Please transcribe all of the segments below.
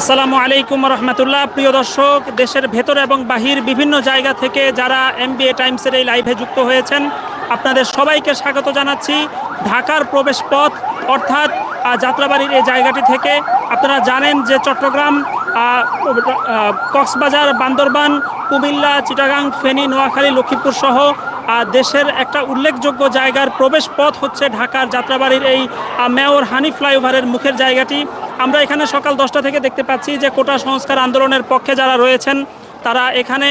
আসসালামু আলাইকুম রহমতুল্লাহ। প্রিয় দর্শক, দেশের ভেতর এবং বাহির বিভিন্ন জায়গা থেকে যারা এমবিএ টাইমসের এই লাইভে যুক্ত হয়েছেন, আপনাদের সবাইকে স্বাগত জানাচ্ছি। ঢাকার প্রবেশ পথ অর্থাৎ যাত্রাবাড়ির এই জায়গাটি থেকে। আপনারা জানেন যে চট্টগ্রাম কক্সবাজার, বান্দরবান, কুমিল্লা, চিটাগাং, ফেনী, নোয়াখালী, লক্ষ্মীপুর সহ দেশের একটা উল্লেখযোগ্য জায়গার প্রবেশ পথ হচ্ছে ঢাকার যাত্রাবাড়ির এই মেয়র হানি ফ্লাইওভারের মুখের জায়গাটি। আমরা এখানে সকাল দশটা থেকে দেখতে পাচ্ছি যে কোটা সংস্কার আন্দোলনের পক্ষে যারা রয়েছেন, তারা এখানে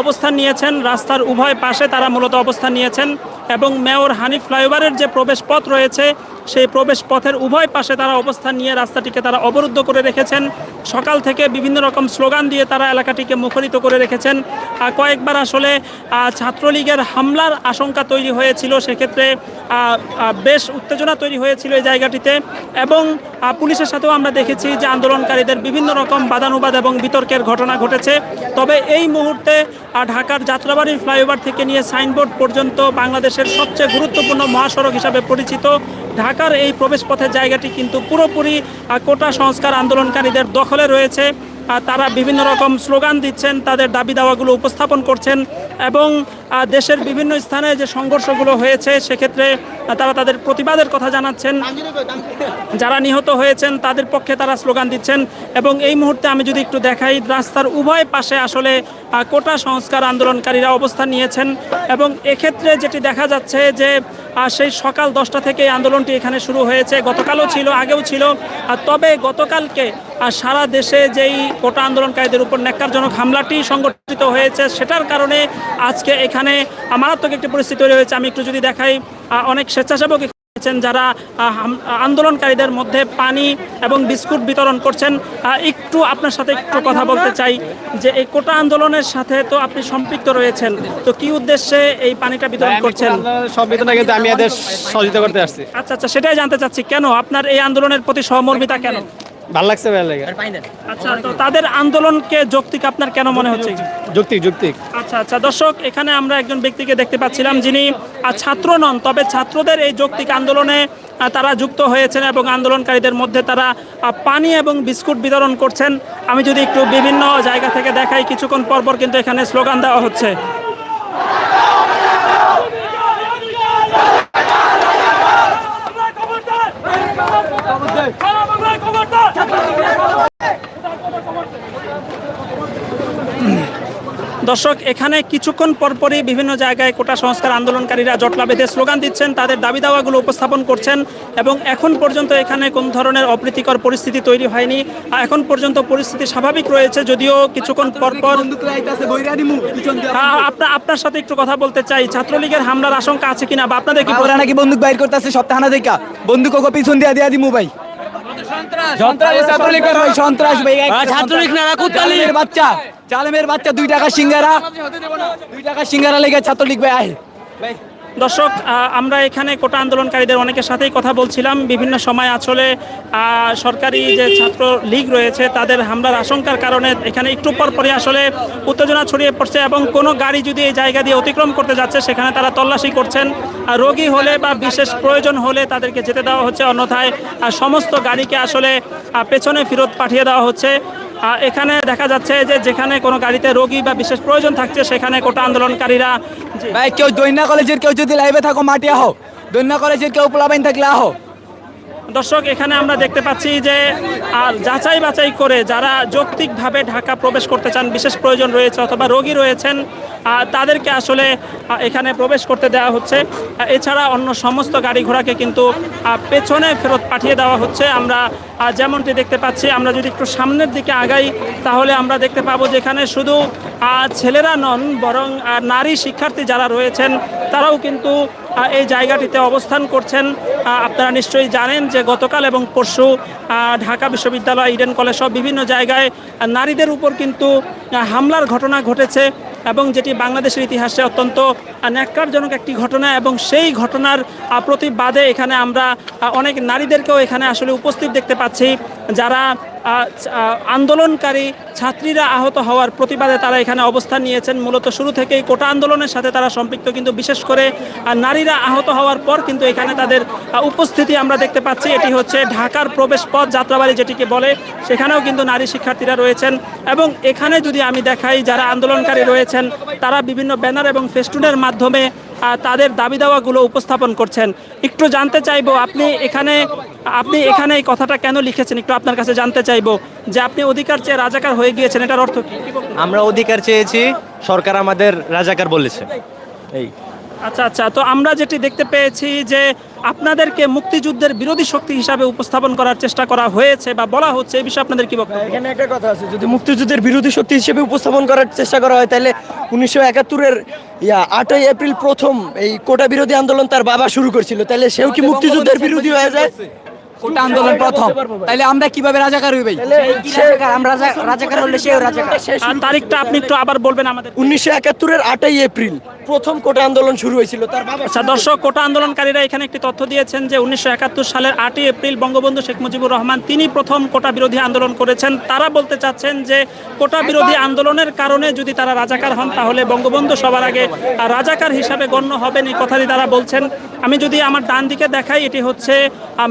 অবস্থান নিয়েছেন। রাস্তার উভয় পাশে তারা মূলত অবস্থান নিয়েছেন। এবং মেয়র হানি ফ্লাইওভারের যে প্রবেশ পথ রয়েছে সেই প্রবেশ পথের উভয় পাশে তারা অবস্থান নিয়ে রাস্তাটিকে তারা অবরুদ্ধ করে রেখেছেন। সকাল থেকে বিভিন্ন রকম স্লোগান দিয়ে তারা এলাকাটিকে মুখরিত করে রেখেছেন। কয়েকবার আসলে ছাত্রলীগের হামলার আশঙ্কা তৈরি হয়েছিল। সেক্ষেত্রে বেশ উত্তেজনা তৈরি হয়েছিল এই জায়গাটিতে এবং পুলিশের সাথেও আমরা দেখেছি যে আন্দোলনকারীদের বিভিন্ন রকম বাদানুবাদ এবং বিতর্কের ঘটনা ঘটেছে। তবে এই মুহূর্তে ঢাকার যাত্রাবাড়ির ফ্লাইওভার থেকে নিয়ে সাইনবোর্ড পর্যন্ত বাংলাদেশের সবচেয়ে গুরুত্বপূর্ণ মহাসড়ক হিসাবে পরিচিত। ঢাকার এই প্রবেশপথের জায়গাটি কিন্তু পুরোপুরি কোটা সংস্কার আন্দোলনকারীদের দখলে রয়েছে। তারা বিভিন্ন রকম স্লোগান দিচ্ছেন, তাদের দাবি দাওয়াগুলো উপস্থাপন করছেন এবং দেশের বিভিন্ন স্থানে যে সংঘর্ষগুলো হয়েছে, সেক্ষেত্রে তারা তাদের প্রতিবাদের কথা জানাচ্ছেন। যারা নিহত হয়েছেন, তাদের পক্ষে তারা স্লোগান দিচ্ছেন। এবং এই মুহূর্তে আমি যদি একটু দেখাই, রাস্তার উভয় পাশে আসলে কোটা সংস্কার আন্দোলনকারীরা অবস্থান নিয়েছেন। এবং এক্ষেত্রে যেটি দেখা যাচ্ছে যে সেই সকাল দশটা থেকে আন্দোলনটি এখানে শুরু হয়েছে। গতকালও ছিল, আগেও ছিল। তবে গতকালকে সারা দেশে যেই কোটা আন্দোলনকারীদের উপর ন্যাক্কারজনক হামলাটি সংগঠিত হয়েছে, সেটার কারণে আজকে এখানে আহ, মারাত্মক একটি পরিস্থিতি তৈরি হয়েছে। আমি একটু যদি দেখাই অনেক স্বেচ্ছাসেবক যারা আন্দোলনকারীদের মধ্যে পানি এবং বিস্কুট বিতরণ করছেন। একটু আপনার সাথে একটু কথা বলতে চাই যে এই কোটা আন্দোলনের সাথে তো আপনি সম্পৃক্ত রয়েছেন। তো কি উদ্দেশ্যে এই পানিটা বিতরণ করছেন? কিন্তু আমি এদের সহযোগিতা করতে আসছি। আচ্ছা আচ্ছা সেটাই জানতে চাচ্ছি। কেন? আপনার এই আন্দোলনের প্রতি সহমর্মিতা কেন? ভালো লাগছে ভালো লাগে। আচ্ছা তো তাদের আন্দোলনকে যৌক্তিক আপনার কেন মনে হচ্ছে? যুক্তিক যুক্তিক। আচ্ছা আচ্ছা দর্শক এখানে আমরা একজন ব্যক্তিকে দেখতে পাচ্ছিলাম যিনি ছাত্র নন তবে ছাত্রদের এই যৌক্তিক আন্দোলনে তারা যুক্ত হয়েছেন এবং আন্দোলনকারীদের মধ্যে তারা পানি এবং বিস্কুট বিতরণ করছেন। আমি যদি একটু বিভিন্ন জায়গা থেকে দেখাই কিছুক্ষণ পরপর কিন্তু এখানে স্লোগান দেওয়া হচ্ছে। দর্শক এখানে কিছুক্ষণ পরপরই বিভিন্ন জায়গায় কোটা সংস্কার আন্দোলনকারীরা জটলা বেঁধে স্লোগান দিচ্ছেন তাদের দাবি দাওয়াগুলো উপস্থাপন করছেন এবং এখন পর্যন্ত এখানে কোন ধরনের অপ্রীতিকর পরিস্থিতি তৈরি হয়নি। এখন পর্যন্ত পরিস্থিতি স্বাভাবিক রয়েছে যদিও কিছুক্ষণ পরপর আপনার আপনার সাথে একটু কথা বলতে চাই ছাত্রলীগের হামলার আশঙ্কা আছে কিনা বা আপনাদের কি নাকি বন্দুক বাইর করতেছে সপ্তাহানা দেখা? বন্দুক পিছন দিয়া দিয়া দিমু ভাই। সন্ত্রাস। ছাত্রলীগ না বাচ্চা বাচ্চা দুই টাকা সিঙ্গারা। দুই টাকা সিঙ্গারা লেগে ছাত্রলীগ ভাই ভাই দর্শক আমরা এখানে কোটা আন্দোলনকারীদের অনেকের সাথেই কথা বলছিলাম। বিভিন্ন সময় আসলে সরকারি যে ছাত্র লীগ রয়েছে, তাদের হামলার আশঙ্কার কারণে এখানে একটু পর পরে আসলে উত্তেজনা ছড়িয়ে পড়ছে এবং কোনো গাড়ি যদি এই জায়গা দিয়ে অতিক্রম করতে যাচ্ছে, সেখানে তারা তল্লাশি করছেন। রোগী হলে বা বিশেষ প্রয়োজন হলে তাদেরকে যেতে দেওয়া হচ্ছে, অন্যথায় সমস্ত গাড়িকে আসলে পেছনে ফেরত পাঠিয়ে দেওয়া হচ্ছে। এখানে দেখা যাচ্ছে যে যেখানে কোনো গাড়িতে রোগী বা বিশেষ প্রয়োজন থাকছে, সেখানে কোটা আন্দোলনকারীরা ভাই, কেউ দৈন্য কলেজের কেউ যদি লাইভে থাকো, মাটি আহ। দৈন্য কলেজের কেউ প্লাবাইন থাকলে আহো। দর্শক, এখানে আমরা দেখতে পাচ্ছি যে, আর যাচাই বাছাই করে যারা যৌক্তিকভাবে ঢাকা প্রবেশ করতে চান, বিশেষ প্রয়োজন রয়েছে অথবা রোগী রয়েছেন তাদেরকে আসলে এখানে প্রবেশ করতে দেওয়া হচ্ছে। এছাড়া অন্য সমস্ত গাড়ি ঘোড়াকে কিন্তু পেছনে ফেরত পাঠিয়ে দেওয়া হচ্ছে। আমরা যেমনটি দেখতে পাচ্ছি, আমরা যদি একটু সামনের দিকে আগাই, তাহলে আমরা দেখতে পাবো যে এখানে শুধু ছেলেরা নন, বরং নারী শিক্ষার্থী যারা রয়েছেন, তারাও কিন্তু এই জায়গাটিতে অবস্থান করছেন আপনারা নিশ্চয়ই জানেন যে গতকাল এবং পরশু ঢাকা বিশ্ববিদ্যালয়, ইডেন কলেজ সব বিভিন্ন জায়গায় নারীদের উপর কিন্তু হামলার ঘটনা ঘটেছে এবং যেটি বাংলাদেশের ইতিহাসে অত্যন্ত ন্যাক্কারজনক একটি ঘটনা এবং সেই ঘটনার প্রতিবাদে এখানে আমরা অনেক নারীদেরকেও এখানে আসলে উপস্থিত দেখতে পাচ্ছি, যারা আন্দোলনকারী ছাত্রীরা আহত হওয়ার প্রতিবাদে তারা এখানে অবস্থান নিয়েছেন। মূলত শুরু থেকেই কোটা আন্দোলনের সাথে তারা সম্পৃক্ত, কিন্তু বিশেষ করে নারীরা আহত হওয়ার পর কিন্তু এখানে তাদের উপস্থিতি আমরা দেখতে পাচ্ছি। এটি হচ্ছে ঢাকার প্রবেশ পথ যাত্রাবাড়ি যেটিকে বলে। সেখানেও কিন্তু নারী শিক্ষার্থীরা রয়েছেন এবং এখানে যদি আমি দেখাই যারা আন্দোলনকারী রয়েছেন, তারা বিভিন্ন ব্যানার এবং ফেস্টুনের মাধ্যমে তাদের দাবি দাওয়াগুলো উপস্থাপন করছেন। একটু জানতে চাইব, আপনি এখানে আপনি এখানে এই কথাটা কেন লিখেছেন? একটু আপনার কাছে জানতে চাইব যে আপনি অধিকার চেয়ে রাজাকার হয়ে গিয়েছেন এটার অর্থ কি? কি আমরা অধিকার চেয়েছি সরকার আমাদের রাজাকার বলেছে। এই। আচ্ছা আচ্ছা তো আমরা যেটি দেখতে পেয়েছি যে আপনাদেরকে মুক্তিযুদ্ধের বিরোধী শক্তি হিসাবে উপস্থাপন করার চেষ্টা করা হয়েছে বা বলা হচ্ছে এই বিষয়ে আপনাদের কি বক্তব্য? এখানে একটা কথা আছে যদি মুক্তিযুদ্ধের বিরোধী শক্তি হিসেবে উপস্থাপন করার চেষ্টা করা হয় তাহলে উনিশশো একাত্তরের ইয়া আটই এপ্রিল প্রথম এই কোটা বিরোধী আন্দোলন তার বাবা শুরু করছিল। তাহলে সেও কি মুক্তিযুদ্ধের বিরোধী হয়ে যায়? কোটা আন্দোলন প্রথম। তাইলে আমরা কীভাবে রাজাকার হই ভাই? আমরা রাজাকার হলে সেও রাজাকার। তারিখটা আপনি একটু আবার বলবেন আমাদের। উনিশশো একাত্তরের আটই এপ্রিল প্রথম কোটা আন্দোলন শুরু হয়েছিল তার আচ্ছা দর্শক কোটা আন্দোলনকারীরা এখানে একটি তথ্য দিয়েছেন যে উনিশশো একাত্তর সালের আটই এপ্রিল বঙ্গবন্ধু শেখ মুজিবুর রহমান তিনি প্রথম কোটা বিরোধী আন্দোলন করেছেন। তারা বলতে চাচ্ছেন যে কোটা বিরোধী আন্দোলনের কারণে যদি তারা রাজাকার হন তাহলে বঙ্গবন্ধু সবার আগে রাজাকার হিসাবে গণ্য হবেন এই কথাটি তারা বলছেন। আমি যদি আমার ডান দিকে দেখাই এটি হচ্ছে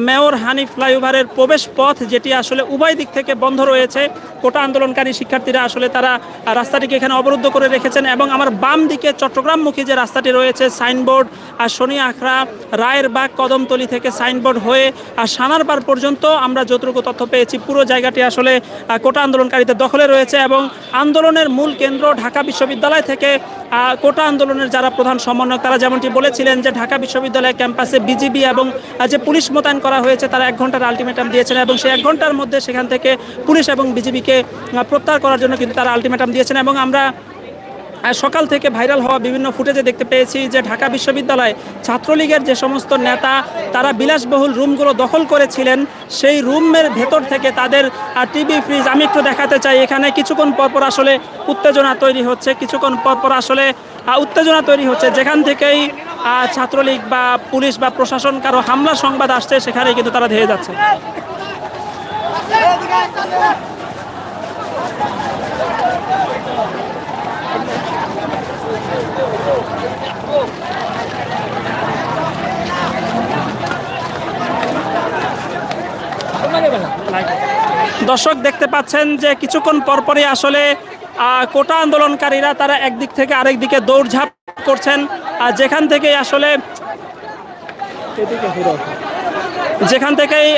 মেয়র হানি ফ্লাইওভারের প্রবেশ পথ যেটি আসলে উভয় দিক থেকে বন্ধ রয়েছে। কোটা আন্দোলনকারী শিক্ষার্থীরা আসলে তারা রাস্তাটিকে এখানে অবরুদ্ধ করে রেখেছেন এবং আমার বাম দিকে চট্টগ্রামমুখী যে রাস্তাটি রয়েছে, সাইনবোর্ড আর শনি আখড়া রায়ের বাগ কদমতলি থেকে সাইনবোর্ড হয়ে আর সানারবার পর্যন্ত আমরা যতটুকু তথ্য পেয়েছি, পুরো জায়গাটি আসলে কোটা আন্দোলনকারীদের দখলে রয়েছে এবং আন্দোলনের মূল কেন্দ্র ঢাকা বিশ্ববিদ্যালয় থেকে কোটা আন্দোলনের যারা প্রধান সমন্বয়ক, তারা যেমনটি বলেছিলেন যে ঢাকা বিশ্ববিদ্যালয় ক্যাম্পাসে বিজিবি এবং যে পুলিশ মোতায়েন করা হয়েছে, তারা এক ঘণ্টার আলটিমেটাম দিয়েছেন এবং সেই এক ঘণ্টার মধ্যে সেখান থেকে পুলিশ এবং বিজিবিকে প্রত্যাহার করার জন্য কিন্তু তারা আলটিমেটাম দিয়েছেন এবং আমরা সকাল থেকে ভাইরাল হওয়া বিভিন্ন ফুটেজে দেখতে পেয়েছি যে ঢাকা বিশ্ববিদ্যালয় ছাত্রলীগের যে সমস্ত নেতা, তারা বিলাসবহুল রুমগুলো দখল করেছিলেন। সেই রুমের ভেতর থেকে তাদের টিভি, ফ্রিজ আমি একটু দেখাতে চাই। এখানে কিছুক্ষণ পরপর আসলে উত্তেজনা তৈরি হচ্ছে, কিছুক্ষণ পরপর আসলে উত্তেজনা তৈরি হচ্ছে। যেখান থেকেই ছাত্রলীগ বা পুলিশ বা প্রশাসন কারও হামলা সংবাদ আসছে সেখানে কিন্তু তারা ধেয়ে যাচ্ছে। দর্শক দেখতে পাচ্ছেন যে কিছুক্ষণ পরপরই আসলে কোটা আন্দোলনকারীরা তারা একদিক থেকে আরেক দিকে দৌড়ঝাঁপ করছেন। আর যেখান থেকে আসলে যেখান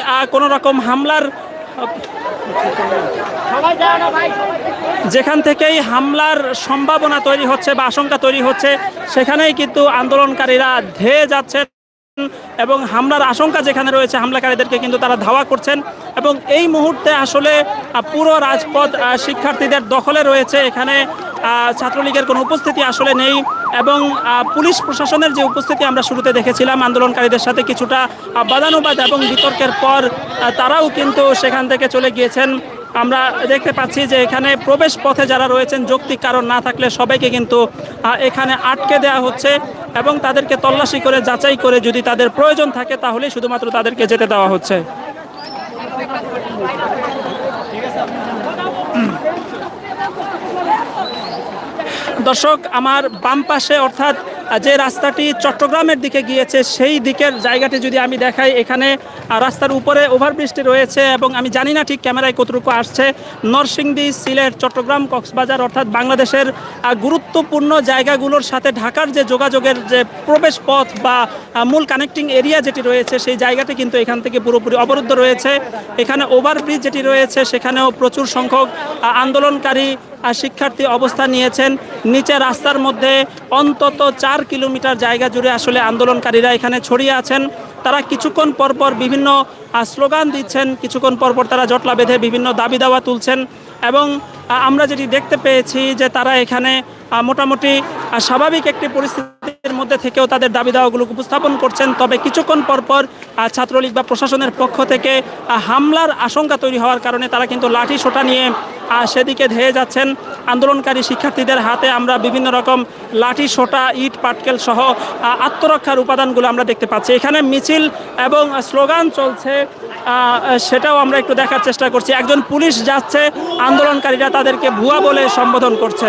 আহ, কোনো রকম হামলার যেখান থেকেই হামলার সম্ভাবনা তৈরি হচ্ছে বা আশঙ্কা তৈরি হচ্ছে সেখানেই কিন্তু আন্দোলনকারীরা ধেয়ে যাচ্ছেন এবং হামলার আশঙ্কা যেখানে রয়েছে হামলাকারীদেরকে কিন্তু তারা ধাওয়া করছেন এবং এই মুহূর্তে আসলে পুরো রাজপথ শিক্ষার্থীদের দখলে রয়েছে। এখানে ছাত্রলীগের কোনো উপস্থিতি আসলে নেই এবং পুলিশ প্রশাসনের যে উপস্থিতি আমরা শুরুতে দেখেছিলাম, আন্দোলনকারীদের সাথে কিছুটা বাদানুবাদ এবং বিতর্কের পর তারাও কিন্তু সেখান থেকে চলে গিয়েছেন। আমরা দেখতে পাচ্ছি যে এখানে প্রবেশ পথে যারা রয়েছেন, যৌক্তিক কারণ না থাকলে সবাইকে কিন্তু এখানে আটকে দেওয়া হচ্ছে এবং তাদেরকে তল্লাশি করে, যাচাই করে যদি তাদের প্রয়োজন থাকে তাহলে শুধুমাত্র তাদেরকে যেতে দেওয়া হচ্ছে। দর্শক, আমার বাম পাশে অর্থাৎ যে রাস্তাটি চট্টগ্রামের দিকে গিয়েছে, সেই দিকের জায়গাটি যদি আমি দেখাই, এখানে রাস্তার উপরে ওভারব্রিজটি রয়েছে এবং আমি জানি না ঠিক ক্যামেরায় কতটুকু আসছে, নরসিংদী সিলেট চট্টগ্রাম কক্সবাজার অর্থাৎ বাংলাদেশের গুরুত্বপূর্ণ জায়গাগুলোর সাথে ঢাকার যে যোগাযোগের যে প্রবেশ পথ বা মূল কানেক্টিং এরিয়া যেটি রয়েছে, সেই জায়গাটি কিন্তু এখান থেকে পুরোপুরি অবরুদ্ধ রয়েছে। এখানে ওভারব্রিজ যেটি রয়েছে, সেখানেও প্রচুর সংখ্যক আন্দোলনকারী শিক্ষার্থী অবস্থান নিয়েছেন নিচে রাস্তার মধ্যে অন্তত চার কিলোমিটার জায়গা জুড়ে আসলে আন্দোলনকারীরা এখানে ছড়িয়ে আছেন। তারা কিছুক্ষণ পরপর বিভিন্ন স্লোগান দিচ্ছেন, কিছুক্ষণ পরপর তারা জটলা বেঁধে বিভিন্ন দাবি দাওয়া তুলছেন এবং আমরা যেটি দেখতে পেয়েছি যে তারা এখানে মোটামুটি স্বাভাবিক একটি পরিস্থিতির মধ্যে থেকেও তাদের দাবি দাওয়াগুলো উপস্থাপন করছেন। তবে কিছুক্ষণ পরপর ছাত্রলীগ বা প্রশাসনের পক্ষ থেকে হামলার আশঙ্কা তৈরি হওয়ার কারণে তারা কিন্তু লাঠি সোটা নিয়ে সেদিকে ধেয়ে যাচ্ছেন। আন্দোলনকারী শিক্ষার্থীদের হাতে আমরা বিভিন্ন রকম লাঠি সোটা, ইট, পাটকেল সহ আত্মরক্ষার উপাদানগুলো আমরা দেখতে পাচ্ছি। এখানে মিছিল এবং স্লোগান চলছে সেটাও আমরা একটু দেখার চেষ্টা করছি। একজন পুলিশ যাচ্ছে, আন্দোলনকারীরা তাদেরকে ভুয়া বলে সম্বোধন করছে।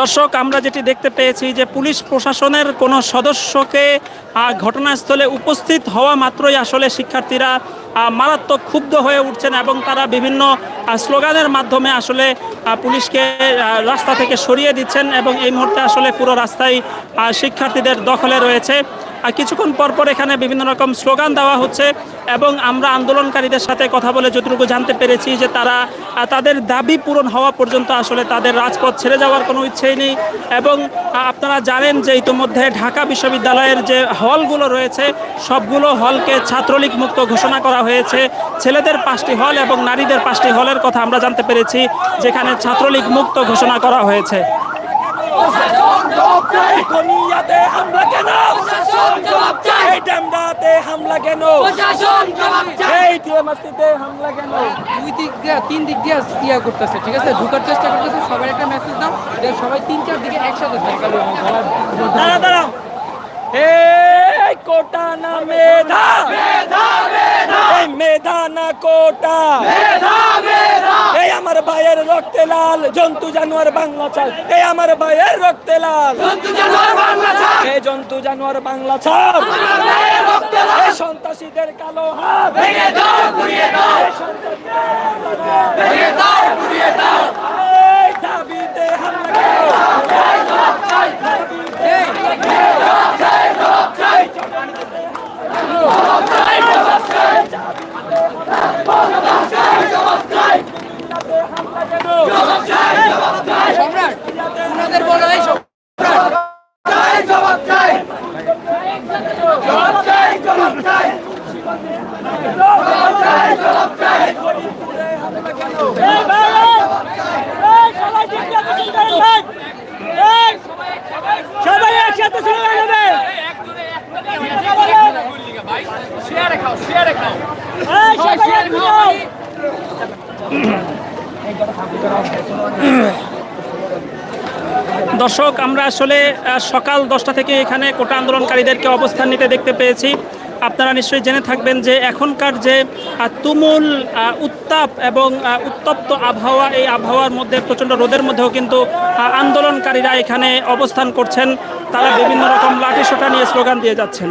দর্শক, আমরা যেটি দেখতে পেয়েছি যে পুলিশ প্রশাসনের কোনো সদস্যকে ঘটনাস্থলে উপস্থিত হওয়া মাত্রই আসলে শিক্ষার্থীরা মারাত্মক ক্ষুব্ধ হয়ে উঠছেন এবং তারা বিভিন্ন স্লোগানের মাধ্যমে আসলে পুলিশকে রাস্তা থেকে সরিয়ে দিচ্ছেন এবং এই মুহূর্তে আসলে পুরো রাস্তায় শিক্ষার্থীদের দখলে রয়েছে। কিছুক্ষণ পর পর এখানে বিভিন্ন রকম স্লোগান দেওয়া হচ্ছে। এবং আমরা আন্দোলনকারীদের সাথে কথা বলে যতটুকু জানতে পেরেছি যে তারা তাদের দাবি পূরণ হওয়া পর্যন্ত আসলে তাদের রাজপথ ছেড়ে যাওয়ার কোনো ইচ্ছেই নেই। এবং আপনারা জানেন যে ইতিমধ্যে ঢাকা বিশ্ববিদ্যালয়ের যে হলগুলো রয়েছে, সবগুলো হলকে ছাত্রলীগ মুক্ত ঘোষণা করা হয়েছে। ছেলেদের পাঁচটি হল এবং নারীদের পাঁচটি হলের কথা আমরা জানতে পেরেছি, যেখানে ছাত্রলীগ মুক্ত ঘোষণা করা হয়েছে। কনিয়াতে হামলা কেন? এই ডেমরাতে হামলা কেন? এই টিএমএসটিতে হামলা কেন? দুই দিক দিয়ে তিন দিক দিয়ে ইয়া করতেছে ঠিক আছে? ঢুকার চেষ্টা করতেছে সবাই একটা মেসেজ দাও যে সবাই তিন চার দিকে একসাথে থাকে দাঁড়া দাঁড়াও। এই কোটা না মেধা এই মেধা না কোটা এই আমার ভাইয়ের রক্তে লাল জন্তু জানোয়ার বাংলা চাল এই আমার ভাইয়ের রক্তে লাল। এই জন্তু জানোয়ার বাংলা ছাড় এই সন্ত্রাসীদের কালো হাত। দাবিতে হামলা। সবাই একসাথে স্লোগান হবে এই, সবাই একসাথে। দর্শক, আমরা আসলে সকাল দশটা থেকে এখানে কোটা আন্দোলনকারীদেরকে অবস্থান নিতে দেখতে পেয়েছি। আপনারা নিশ্চয়ই জেনে থাকবেন যে এখনকার যে তুমুল উত্তাপ এবং উত্তপ্ত আবহাওয়া, এই আবহাওয়ার মধ্যে, প্রচণ্ড রোদের মধ্যেও কিন্তু আন্দোলনকারীরা এখানে অবস্থান করছেন। তারা বিভিন্ন রকম লাঠি সোটা নিয়ে স্লোগান দিয়ে যাচ্ছেন।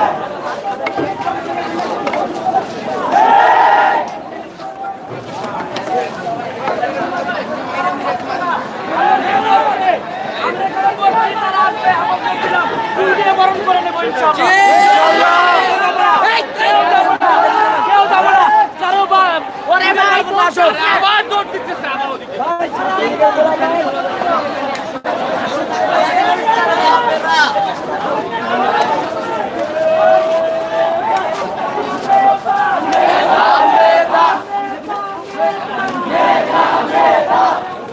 আবার দৌড় দিচ্ছে আমার ওদিকে